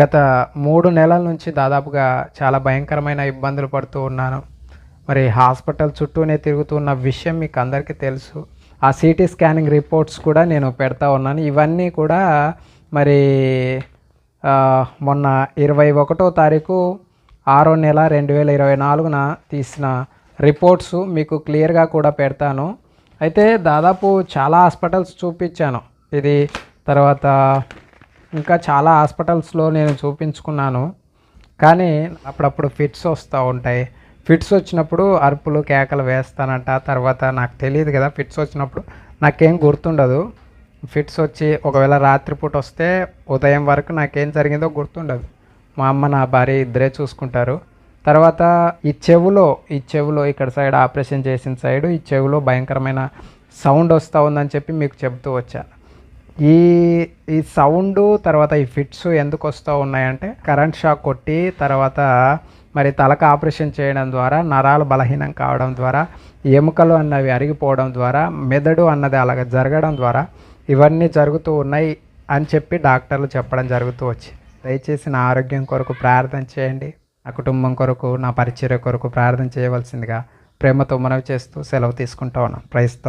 గత మూడు నెలల నుంచి దాదాపుగా చాలా భయంకరమైన ఇబ్బందులు పడుతూ ఉన్నాను. మరి హాస్పిటల్ చుట్టూనే తిరుగుతున్న విషయం మీకు అందరికీ తెలుసు. ఆ సిటీ స్కానింగ్ రిపోర్ట్స్ కూడా నేను పెడతా ఉన్నాను. ఇవన్నీ కూడా మరి మొన్న ఇరవై ఒకటో తారీఖు ఆరో నెల రెండు వేల ఇరవై నాలుగున తీసిన రిపోర్ట్స్ మీకు క్లియర్గా కూడా పెడతాను. అయితే దాదాపు చాలా హాస్పిటల్స్ చూపించాను. ఇది తర్వాత ఇంకా చాలా హాస్పిటల్స్లో నేను చూపించుకున్నాను. కానీ అప్పుడప్పుడు ఫిట్స్ వస్తూ ఉంటాయి. ఫిట్స్ వచ్చినప్పుడు అరుపులు కేకలు వేస్తానంట. తర్వాత నాకు తెలియదు కదా ఫిట్స్ వచ్చినప్పుడు నాకేం గుర్తుండదు. ఫిట్స్ వచ్చి ఒకవేళ రాత్రిపూట వస్తే ఉదయం వరకు నాకేం జరిగిందో గుర్తుండదు. మా అమ్మ నా భార్య ఇద్దరే చూసుకుంటారు. తర్వాత ఈ చెవులో ఈ చెవులో ఇక్కడ సైడ్ ఆపరేషన్ చేసిన సైడ్ ఈ చెవులో భయంకరమైన సౌండ్ వస్తూ ఉందని చెప్పి మీకు చెబుతూ వచ్చాను ఈ ఈ సౌండ్ తర్వాత ఈ ఫిట్స్ ఎందుకు వస్తూ ఉన్నాయంటే కరెంట్ షాక్ కొట్టి తర్వాత మరి తలకు ఆపరేషన్ చేయడం ద్వారా నరాలు బలహీనం కావడం ద్వారా ఎముకలు అన్నవి అరిగిపోవడం ద్వారా మెదడు అన్నది అలాగ జరగడం ద్వారా ఇవన్నీ జరుగుతూ ఉన్నాయి అని చెప్పి డాక్టర్లు చెప్పడం జరుగుతూ వచ్చి దయచేసి నా ఆరోగ్యం కొరకు ప్రార్థన చేయండి. నా కుటుంబం కొరకు నా పరిచర్య కొరకు ప్రార్థన చేయవలసిందిగా ప్రేమతో మనవి చేస్తూ సెలవు తీసుకుంటా ఉన్నాం ప్రైస్ ద